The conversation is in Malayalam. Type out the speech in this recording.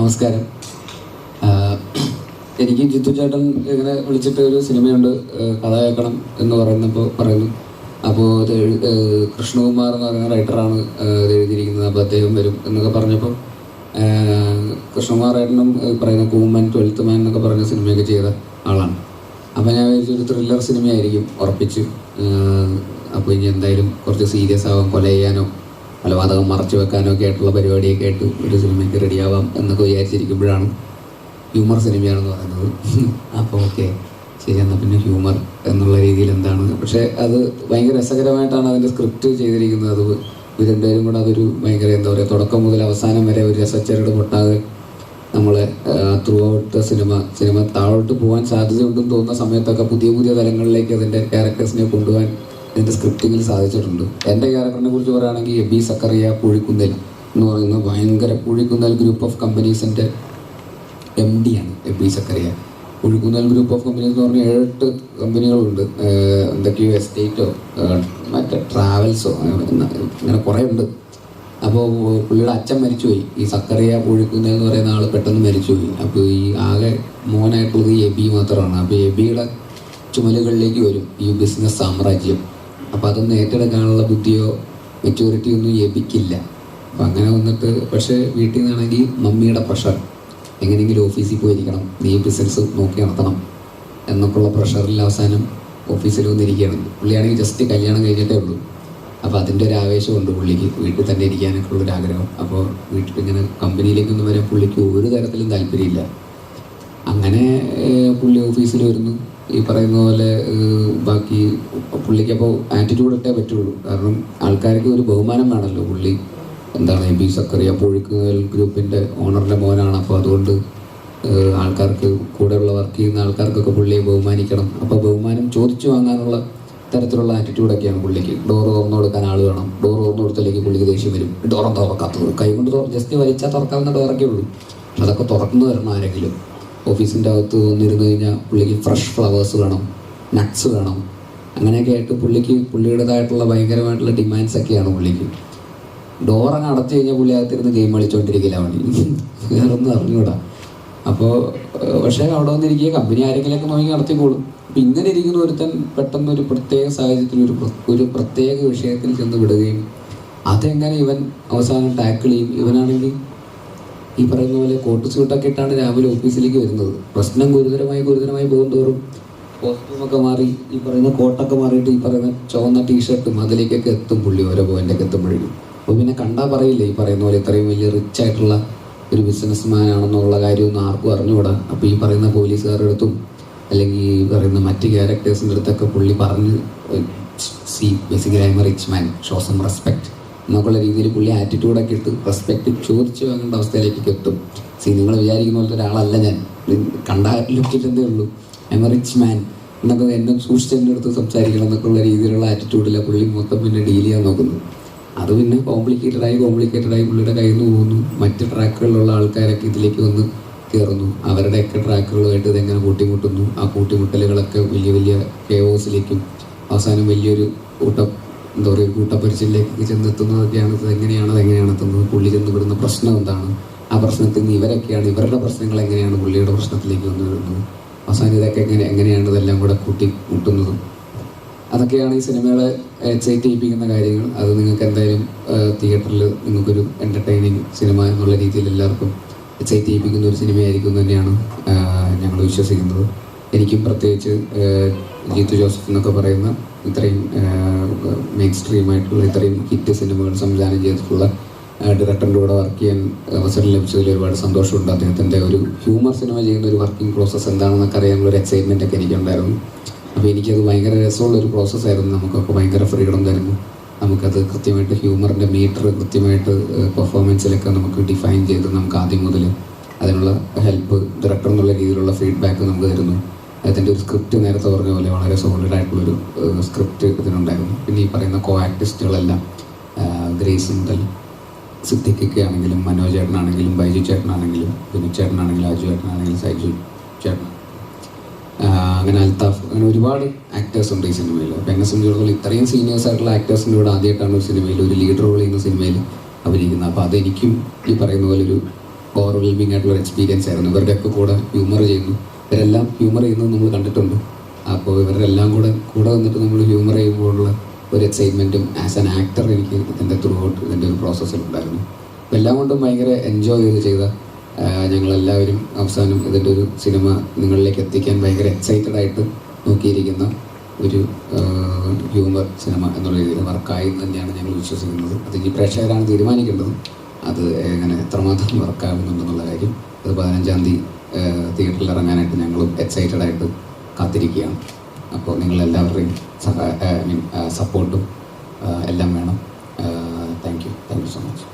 നമസ്കാരം. എനിക്ക് ജിത്തു ചേട്ടൻ ഇങ്ങനെ വിളിച്ചിട്ട് ഒരു സിനിമയുണ്ട് കഥ കേൾക്കണം എന്ന് പറയുന്നപ്പോൾ പറയുന്നു. അപ്പോൾ അത് കൃഷ്ണകുമാർ എന്ന് പറയുന്ന റൈറ്ററാണ് എഴുതിയിരിക്കുന്നത്. അപ്പോൾ അദ്ദേഹം വരും എന്നൊക്കെ പറഞ്ഞപ്പോൾ കൃഷ്ണകുമാർ ഏട്ടനും പറയുന്ന കൂമൻ ട്വൽത്ത് മാൻ എന്നൊക്കെ പറയുന്ന സിനിമയൊക്കെ ചെയ്ത ആളാണ്. അപ്പോൾ ഞാൻ ഒരു ത്രില്ലർ സിനിമയായിരിക്കും ഉറപ്പിച്ച്. അപ്പോൾ ഇനി എന്തായാലും കുറച്ച് സീരിയസ് ആവാം കൊല ചെയ്യാനോ കൊലപാതകം മറച്ചു വെക്കാനോ ഒക്കെ ആയിട്ടുള്ള പരിപാടിയൊക്കെ ആയിട്ട് ഒരു സിനിമയ്ക്ക് റെഡിയാവാം എന്നൊക്കെ വിചാരിച്ചിരിക്കുമ്പോഴാണ് ഹ്യൂമർ സിനിമയാണെന്ന് പറയുന്നത്. അപ്പോൾ ഓക്കെ ശരി എന്നാൽ പിന്നെ ഹ്യൂമർ എന്നുള്ള രീതിയിൽ എന്താണ്? പക്ഷേ അത് ഭയങ്കര രസകരമായിട്ടാണ് അതിന്റെ സ്ക്രിപ്റ്റ് ചെയ്തിരിക്കുന്നത്. അത് ഇവർ രണ്ടുപേരും കൂടെ അതൊരു ഭയങ്കര എന്താ പറയുക തുടക്കം മുതൽ അവസാനം വരെ ഒരു രസച്ചരട് പൊട്ടാതെ നമ്മളെ ത്രൂ ഔട്ട് സിനിമ സിനിമ താഴോട്ട് പോകാൻ സാധ്യതയുണ്ടെന്ന് തോന്നുന്ന സമയത്തൊക്കെ പുതിയ പുതിയ തലങ്ങളിലേക്ക് അതിന്റെ ക്യാരക്ടേഴ്സിനെ കൊണ്ടുപോകാൻ ഇതിന്റെ സ്ക്രിപ്റ്റിങ്ങിൽ സാധിച്ചിട്ടുണ്ട്. എന്റെ ക്യാരക്ടറിനെ കുറിച്ച് പറയുകയാണെങ്കിൽ എബി സക്കറിയ പുഴിക്കുന്നൽ എന്ന് പറയുന്ന ഭയങ്കര പുഴിക്കുന്നൽ ഗ്രൂപ്പ് ഓഫ് കമ്പനീസിന്റെ എം ഡി ആണ് Abi Zachariah. Puzhikkunnel group of companies എന്ന് പറഞ്ഞാൽ ഏഴെട്ട് കമ്പനികളുണ്ട്. എന്തൊക്കെയോ എസ്റ്റേറ്റോ മറ്റേ ട്രാവൽസോ അങ്ങനെ കുറേ ഉണ്ട്. അപ്പോൾ പുള്ളിയുടെ അച്ഛൻ മരിച്ചുപോയി. ഈ സക്കറിയ പുഴിക്കുന്നൽ എന്ന് പറയുന്ന ആൾ പെട്ടെന്ന് മരിച്ചുപോയി. അപ്പോൾ ഈ ആകെ മോനായിട്ടുള്ളത് എബി മാത്രമാണ്. അപ്പോൾ എബിയുടെ ചുമലുകളിലേക്ക് വരും ഈ ബിസിനസ് സാമ്രാജ്യം. അപ്പോൾ അതൊന്നും ഏറ്റെടുക്കാനുള്ള ബുദ്ധിയോ മെച്യൂരിറ്റി ഒന്നും ലഭിക്കില്ല. അപ്പം അങ്ങനെ വന്നിട്ട് പക്ഷേ വീട്ടിൽ നിന്നാണെങ്കിൽ മമ്മിയുടെ പ്രഷർ എങ്ങനെയെങ്കിലും ഓഫീസിൽ പോയിരിക്കണം. നീ ബിസിനസ് നോക്കി നടത്തണം എന്നൊക്കെയുള്ള പ്രഷറിൽ അവസാനം ഓഫീസിൽ വന്നിരിക്കുകയാണ്. പുള്ളിയാണെങ്കിൽ ജസ്റ്റ് കല്യാണം കഴിഞ്ഞിട്ടേ ഉള്ളൂ. അപ്പോൾ അതിന്റെ ഒരു ആവേശമുണ്ട് പുള്ളിക്ക്. വീട്ടിൽ തന്നെ ഇരിക്കാനൊക്കെ ഉള്ളൊരു ആഗ്രഹം. അപ്പോൾ വീട്ടിൽ ഇങ്ങനെ കമ്പനിയിലേക്കൊന്നും വരാൻ പുള്ളിക്ക് ഒരു തരത്തിലും താല്പര്യമില്ല. അങ്ങനെ പുള്ളി ഓഫീസിൽ വരുന്നു. ഈ പറയുന്ന പോലെ ബാക്കി പുള്ളിക്കപ്പോൾ ആറ്റിറ്റ്യൂഡ് ഇട്ടേ പറ്റുള്ളൂ. കാരണം ആൾക്കാർക്ക് ഒരു ബഹുമാനം വേണമല്ലോ പുള്ളി. എന്താണ് എം ബി സക്കറിയ പുഴിക്കുതൽ ഗ്രൂപ്പിന്റെ ഓണറിന്റെ മോനാണ്. അപ്പോൾ അതുകൊണ്ട് ആൾക്കാർക്ക് കൂടെയുള്ള വർക്ക് ചെയ്യുന്ന ആൾക്കാർക്കൊക്കെ പുള്ളിയെ ബഹുമാനിക്കണം. അപ്പോൾ ബഹുമാനം ചോദിച്ചു വാങ്ങാനുള്ള തരത്തിലുള്ള ആറ്റിറ്റ്യൂഡൊക്കെയാണ് പുള്ളിക്ക്. ഡോർ തുറന്നു കൊടുക്കാൻ ആൾ വേണം. ഡോർ തുറന്നു കൊടുത്തല്ലെങ്കിൽ പുള്ളിക്ക് ദേഷ്യം വരും. ഡോറും തുറക്കാത്തത്. കൈ കൊണ്ട് ജസ്റ്റ് വലിച്ചാൽ തുറക്കാവുന്ന ഡോറൊക്കെ ഉള്ളൂ. അതൊക്കെ തുറന്നു തരണം ആരെങ്കിലും. ഓഫീസിന്റെ അകത്ത് വന്നിരുന്നു കഴിഞ്ഞാൽ പുള്ളിക്ക് ഫ്രഷ് ഫ്ലവേഴ്സ് വേണം നട്ട്സ് വേണം. അങ്ങനെയൊക്കെ ആയിട്ട് പുള്ളിക്ക് പുള്ളിയുടേതായിട്ടുള്ള ഭയങ്കരമായിട്ടുള്ള ഡിമാൻഡ്സ് ഒക്കെയാണ് പുള്ളിക്ക്. ഡോറങ്ങ് അടച്ചു കഴിഞ്ഞാൽ പുള്ളി അകത്തിരുന്ന് ഗെയിം കളിച്ചുകൊണ്ടിരിക്കില്ല വേറെ ഒന്നും അറിഞ്ഞൂടാ. അപ്പോൾ പക്ഷേ അവിടെ വന്നിരിക്കുക കമ്പനി ആരെങ്കിലുമൊക്കെ നോക്കി നടത്തിക്കോളും. അപ്പം ഇങ്ങനെ ഇരിക്കുന്ന ഒരുത്തൻ പെട്ടെന്ന് ഒരു പ്രത്യേക സാഹചര്യത്തിൽ ഒരു ഒരു പ്രത്യേക വിഷയത്തിൽ ചെന്ന് വിടുകയും അതെങ്ങനെ ഇവൻ അവസാനം ടാക്കിൾ ചെയ്യും? ഇവനാണെങ്കിൽ ഈ പറയുന്ന പോലെ കോട്ട് സ്യൂട്ടൊക്കെ ഇട്ടാണ് രാവിലെ ഓഫീസിലേക്ക് വരുന്നത്. പ്രശ്നം ഗുരുതരമായി ഗുരുതരമായി പോകുന്തോറും കോസ്റ്റ്യൂമൊക്കെ മാറി ഈ പറയുന്ന കോട്ടൊക്കെ മാറിയിട്ട് ഈ പറയുന്ന ചുവന്ന ടീഷർട്ടും അതിലേക്കൊക്കെ എത്തും പുള്ളി ഓരോ പോയിന്റൊക്കെ എത്തുമ്പോഴേക്കും. അപ്പോൾ പിന്നെ കണ്ടാൽ പറയില്ല ഈ പറയുന്ന പോലെ ഇത്രയും വലിയ റിച്ച് ആയിട്ടുള്ള ഒരു ബിസിനസ് മാൻ ആണെന്നുള്ള കാര്യമൊന്നും ആർക്കും അറിഞ്ഞുകൂടാ അപ്പോൾ ഈ പറയുന്ന പോലീസുകാരുടെ അടുത്തും അല്ലെങ്കിൽ ഈ പറയുന്ന മറ്റ് ക്യാരക്ടേഴ്സിന്റെ അടുത്തൊക്കെ പുള്ളി പറഞ്ഞ് see basically I am rich man show some respect എന്നൊക്കെയുള്ള രീതിയിൽ പുള്ളി ആറ്റിറ്റ്യൂഡൊക്കെ ഇട്ട് റെസ്പെക്ട് ചോദിച്ചു വാങ്ങേണ്ട അവസ്ഥയിലേക്ക് എത്തും. സി നിങ്ങൾ വിചാരിക്കുന്ന പോലത്തെ ഒരാളല്ല ഞാൻ. കണ്ട ഉള്ളൂ. ഐ എം റിച്ച് മാൻ എന്നൊക്കെ എന്നെ സൂക്ഷിച്ച് എന്റെ അടുത്ത് സംസാരിക്കണം എന്നൊക്കെയുള്ള രീതിയിലുള്ള ആറ്റിറ്റ്യൂഡിലാണ് പുള്ളി മൊത്തം പിന്നെ ഡീൽ ചെയ്യാൻ നോക്കുന്നത്. അത് പിന്നെ കോംപ്ലിക്കേറ്റഡായി കോംപ്ലിക്കേറ്റഡായി പുള്ളിയുടെ കയ്യിൽ നിന്ന് പോകുന്നു. മറ്റ് ട്രാക്കുകളിലുള്ള ആൾക്കാരൊക്കെ ഇതിലേക്ക് വന്ന് കയറുന്നു അവരുടെയൊക്കെ ട്രാക്കുകളുമായിട്ട് ഇതെങ്ങനെ കൂട്ടിമുട്ടുന്നു? ആ കൂട്ടിമുട്ടലുകളൊക്കെ വലിയ വലിയ കെയോസിലേക്കും അവസാനം വലിയൊരു കൂട്ടം എന്താ പറയുക കൂട്ടപ്പരിച്ചിലേക്ക് ചെന്നെത്തുന്നതൊക്കെയാണ് എങ്ങനെയാണ് അതെങ്ങനെയാണ് എത്തുന്നത് പുള്ളി ചെന്ന് വിടുന്ന പ്രശ്നം എന്താണ് ആ പ്രശ്നത്തിൽ നിന്ന് ഇവരൊക്കെയാണ് ഇവരുടെ പ്രശ്നങ്ങൾ എങ്ങനെയാണ് പുള്ളിയുടെ പ്രശ്നത്തിലേക്ക് വന്നു വരുന്നത് അവസാനം ഇതൊക്കെ എങ്ങനെ എങ്ങനെയാണ് ഇതെല്ലാം കൂടെ കൂട്ടി മുട്ടുന്നതും അതൊക്കെയാണ് ഈ സിനിമകളെ ചെയ്യിപ്പിക്കുന്ന കാര്യങ്ങൾ. അത് നിങ്ങൾക്ക് എന്തായാലും തിയേറ്ററിൽ നിങ്ങൾക്കൊരു എന്റർടൈനിങ് സിനിമ എന്നുള്ള രീതിയിൽ എല്ലാവർക്കും ചെയ്യിപ്പിക്കുന്ന ഒരു സിനിമയായിരിക്കും തന്നെയാണ് ഞങ്ങൾ വിശ്വസിക്കുന്നത്. എനിക്കും പ്രത്യേകിച്ച് ജീത്തു ജോസഫ് എന്നൊക്കെ പറയുന്ന ഇത്രയും മെയിൻ സ്ട്രീം ആയിട്ടുള്ള ഇത്രയും ഹിറ്റ് സിനിമകൾ സംവിധാനം ചെയ്തിട്ടുള്ള ഡയറക്ടറിന്റെ കൂടെ വർക്ക് ചെയ്യാൻ അവസരം ലഭിച്ചതിൽ ഒരുപാട് സന്തോഷമുണ്ട്. അദ്ദേഹത്തിന്റെ ഒരു ഹ്യൂമർ സിനിമ ചെയ്യുന്ന ഒരു വർക്കിംഗ് പ്രോസസ്സ് എന്താണെന്നൊക്കെ അറിയാനുള്ള ഒരു എക്സൈറ്റ്മെന്റ് ഒക്കെ എനിക്കുണ്ടായിരുന്നു. അപ്പോൾ എനിക്കത് ഭയങ്കര രസമുള്ള ഒരു പ്രോസസ്സായിരുന്നു നമുക്കൊക്കെ ഭയങ്കര ഫ്രീഡം തരുന്നു. നമുക്കത് കൃത്യമായിട്ട് ഹ്യൂമറിന്റെ മീറ്റർ കൃത്യമായിട്ട് പെർഫോമൻസിലൊക്കെ നമുക്ക് ഡിഫൈൻ ചെയ്ത് നമുക്ക് ആദ്യം മുതൽ അതിനുള്ള ഹെൽപ്പ് ഡയറക്ടർ എന്നുള്ള രീതിയിലുള്ള ഫീഡ്ബാക്ക് നമുക്ക് തരുന്നു. അതിന്റെ ഒരു സ്ക്രിപ്റ്റ് നേരത്തെ പറഞ്ഞ പോലെ വളരെ സോളിഡ് ആയിട്ടുള്ളൊരു സ്ക്രിപ്റ്റ് ഇതിനുണ്ടായിരുന്നു. പിന്നെ ഈ പറയുന്ന കോ ആക്ടിസ്റ്റുകളെല്ലാം ഗ്രേസ് മുതൽ സിദ്ധിക്കൊക്കെ ആണെങ്കിലും മനോജ് ചേട്ടനാണെങ്കിലും ബൈജു ചേട്ടനാണെങ്കിലും വിനു ചേട്ടനാണെങ്കിലും അജു ചേട്ടനാണെങ്കിലും സൈജു ചേട്ടൻ അങ്ങനെ അൽത്താഫ് അങ്ങനെ ഒരുപാട് ആക്ടേഴ്സ് ഉണ്ട് ഈ സിനിമയിൽ അപ്പോൾ എന്നെ സംബന്ധിച്ചിടത്തോളം ഇത്രയും സീനിയേഴ്സ് ആയിട്ടുള്ള ആക്ടേഴ്സിന്റെ കൂടെ ആദ്യമായിട്ടാണ് ഒരു സിനിമയിൽ ഒരു ലീഡർ റോൾ ചെയ്യുന്ന സിനിമയിൽ അഭിനയിക്കുന്നത് അപ്പോൾ അതെനിക്കും ഈ പറയുന്ന പോലെ ഒരു ഓവർവെൽമിംഗ് ആയിട്ടുള്ള എക്സ്പീരിയൻസ് ആയിരുന്നു. ഇവരുടെയൊക്കെ കൂടെ ഹ്യൂമർ ചെയ്യുന്നു. ഇവരെല്ലാം ഹ്യൂമർ ചെയ്യുന്നത് നമ്മൾ കണ്ടിട്ടുണ്ട്. അപ്പോൾ ഇവരുടെ എല്ലാം കൂടെ കൂടെ വന്നിട്ട് നമ്മൾ ഹ്യൂമർ ചെയ്യുമ്പോഴുള്ള ഒരു എക്സൈറ്റ്മെന്റും ആസ് ആൻ ആക്ടർ എനിക്ക് ഇതിന്റെ ത്രൂ ഔട്ട് ഇതിന്റെ ഒരു പ്രോസസ്സിലുണ്ടായിരുന്നു അപ്പോൾ എല്ലാം കൊണ്ടും ഭയങ്കര എൻജോയ് ചെയ്ത് ചെയ്ത ഞങ്ങളെല്ലാവരും അവസാനം ഇതിന്റെ ഒരു സിനിമ നിങ്ങളിലേക്ക് എത്തിക്കാൻ ഭയങ്കര എക്സൈറ്റഡ് ആയിട്ട് നോക്കിയിരിക്കുന്ന ഒരു ഹ്യൂമർ സിനിമ എന്നുള്ള രീതിയിൽ വർക്കായി എന്ന് തന്നെയാണ് ഞങ്ങൾ വിശ്വസിക്കുന്നത്. അത് ഇനി പ്രേക്ഷകരാണ് തീരുമാനിക്കേണ്ടത്. അത് എങ്ങനെ എത്രമാത്രം വർക്കാകുന്നുണ്ടെന്നുള്ള കാര്യം അത് പതിനഞ്ചാം തീയതി തിയേറ്ററിൽ ഇറങ്ങാനായിട്ട് ഞങ്ങളും എക്സൈറ്റഡ് ആയിട്ട് കാത്തിരിക്കുകയാണ്. അപ്പോൾ നിങ്ങളെല്ലാവരുടെയും സഹായ ഐ സപ്പോർട്ടും എല്ലാം വേണം. Thank you thank you so much